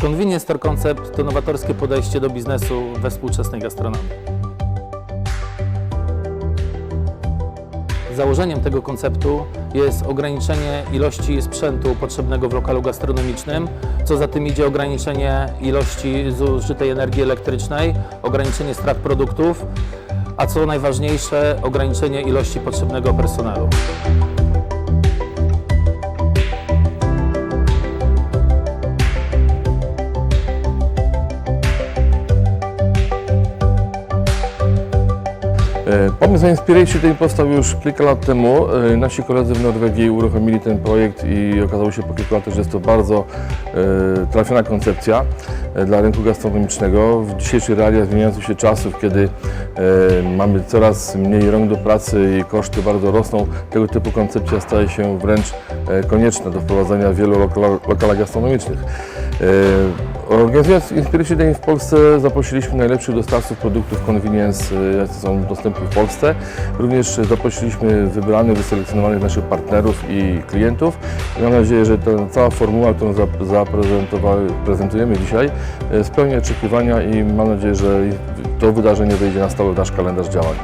Convenience Store Concept to nowatorskie podejście do biznesu we współczesnej gastronomii. Założeniem tego konceptu jest ograniczenie ilości sprzętu potrzebnego w lokalu gastronomicznym, co za tym idzie ograniczenie ilości zużytej energii elektrycznej, ograniczenie strat produktów, a co najważniejsze, ograniczenie ilości potrzebnego personelu. Pomysł na Inspiration Day powstał już kilka lat temu. E, Nasi koledzy w Norwegii uruchomili ten projekt i okazało się po kilku latach, że jest to bardzo e, trafiona koncepcja e, dla rynku gastronomicznego. W dzisiejszych realiach zmieniających się czasów, kiedy e, mamy coraz mniej rąk do pracy i koszty bardzo rosną, tego typu koncepcja staje się wręcz e, konieczna do wprowadzenia w wielu lokala, lokalach gastronomicznych. Organizując Inspiration Day w Polsce zaprosiliśmy najlepszych dostawców produktów convenience, e, jacy są dostępni w Polsce. Również zaprosiliśmy wybranych, wyselekcjonowanych naszych partnerów i klientów. Mam nadzieję, że ta cała formuła, którą zap- zaprezentowa- prezentujemy dzisiaj, e, spełni oczekiwania i mam nadzieję, że to wydarzenie wejdzie na stałe w nasz kalendarz działań.